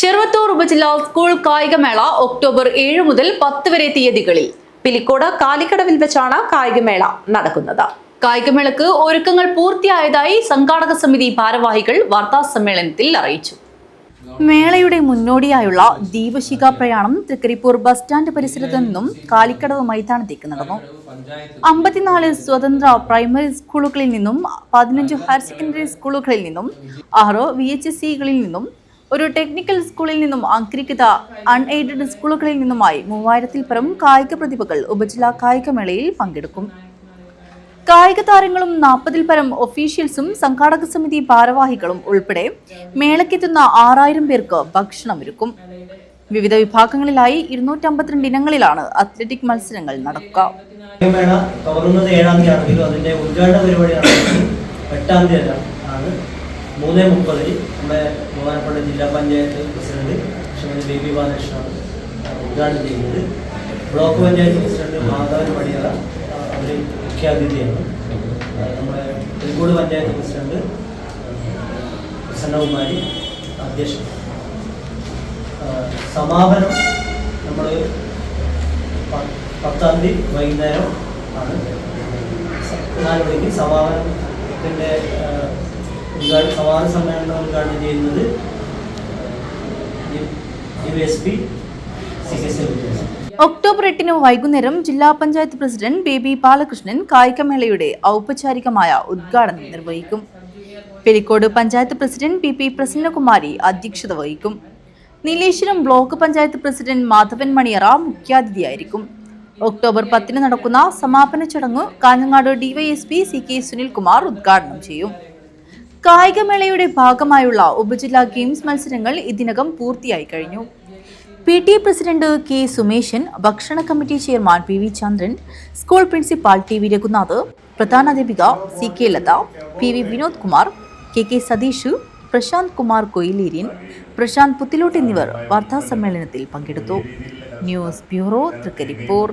ചെറുവത്തൂർ ഉപജില്ലാ സ്കൂൾ കായികമേള ഒക്ടോബർ ഏഴ് മുതൽ പത്ത് വരെ തീയതികളിൽ. പിലിക്കോട് കാലിക്കടവിൽ വെച്ചാണ് കായികമേള നടക്കുന്നത്. കായികമേളക്ക് ഒരുക്കങ്ങൾ പൂർത്തിയായതായി സംഘാടക സമിതി ഭാരവാഹികൾ വാർത്താ സമ്മേളനത്തിൽ അറിയിച്ചു. മേളയുടെ മുന്നോടിയായുള്ള ദീപശിഖ പ്രയാണം തൃക്കരിപ്പൂർ ബസ് സ്റ്റാൻഡ് പരിസരത്തു നിന്നും കാലിക്കടവ് മൈതാനത്തേക്ക് നടന്നു. അമ്പത്തിനാല് സ്വതന്ത്ര പ്രൈമറി സ്കൂളുകളിൽ നിന്നും പതിനഞ്ച് ഹയർ സെക്കൻഡറി സ്കൂളുകളിൽ നിന്നും ആറ് വി എച്ച് എസ് സികളിൽ നിന്നും ഒരു ടെക്നിക്കൽ സ്കൂളിൽ നിന്നും അംഗീകൃത അൺഎയ്ഡഡ് സ്കൂളുകളിൽ നിന്നുമായി മൂവായിരത്തിൽ പരം കായിക പ്രതിഭകൾ ഉപജില്ലാ കായികമേളയിൽ പങ്കെടുക്കും. കായിക താരങ്ങളും നാൽപ്പതിൽ പരം ഒഫീഷ്യൽസും സംഘാടക സമിതി ഭാരവാഹികളും ഉൾപ്പെടെ മേളയ്ക്കെത്തുന്ന ആറായിരം പേർക്ക് ഭക്ഷണമൊരുക്കും. വിവിധ വിഭാഗങ്ങളിലായി ഇരുന്നൂറ്റമ്പത്തിരണ്ട് ഇനങ്ങളിലാണ് അത്ലറ്റിക് മത്സരങ്ങൾ നടക്കുക. തുടങ്ങുന്നത് ഏഴാം തീയതി ആണെങ്കിലും അതിന്റെ ഉദ്ഘാടന പരിപാടി നടക്കുന്നത് എട്ടാം തീയതി ആണ്. മൂന്ന് മുപ്പതിന് നമ്മുടെ ബഹുമാനപ്പെട്ട ജില്ലാ പഞ്ചായത്ത് പ്രസിഡന്റ് ശ്രീമതി ബേബി ബാലകൃഷ്ണൻ ഉദ്ഘാടനം ചെയ്യുന്നത്. ബ്ലോക്ക് പഞ്ചായത്ത് പ്രസിഡന്റ് മാധവൻ പടിയറ അവർ മുഖ്യാതിഥിയാണ്. നമ്മുടെ തിരുക്കോട് പഞ്ചായത്ത് പ്രസിഡന്റ് പ്രസന്നകുമാരി അധ്യക്ഷൻ. സമാപനം നമ്മൾ പത്താം തീയതി വൈകുന്നേരം ആണ്. നാല് മണിക്ക് സമാപനത്തിന്റെ സമാപന സമ്മേളനം ഉദ്ഘാടനം ചെയ്യുന്നത് ഒക്ടോബർ എട്ടിന് വൈകുന്നേരം ജില്ലാ പഞ്ചായത്ത് പ്രസിഡന്റ് ബേബി ബാലകൃഷ്ണൻ കായികമേളയുടെ ഔപചാരികമായ ഉദ്ഘാടനം നിർവഹിക്കും. Perikode panchayat president P P Prasannakumari അധ്യക്ഷത വഹിക്കും. നീലേശ്വരം ബ്ലോക്ക് പഞ്ചായത്ത് പ്രസിഡന്റ് മാധവൻ മണിയറ മുഖ്യാതിഥിയായിരിക്കും. ഒക്ടോബർ പത്തിന് നടക്കുന്ന സമാപന ചടങ്ങ് Kanhangad DYSP C K Sunilkumar ഉദ്ഘാടനം ചെയ്യും. കായികമേളയുടെ ഭാഗമായുള്ള ഉപജില്ലാ ഗെയിംസ് മത്സരങ്ങൾ ഇതിനകം പൂർത്തിയായി കഴിഞ്ഞു. P T president K Sumeshan ഭക്ഷണ committee chairman P V Chandran school principal T V Raghunath പ്രധാനാധ്യാപിക C K Latha P V Vinod Kumar K K Satheesh Prashanth Kumar Koyilerian Prashanth Puthilott എന്നിവർ വാർത്താ സമ്മേളനത്തിൽ പങ്കെടുത്തു. News bureau Thrikaripur.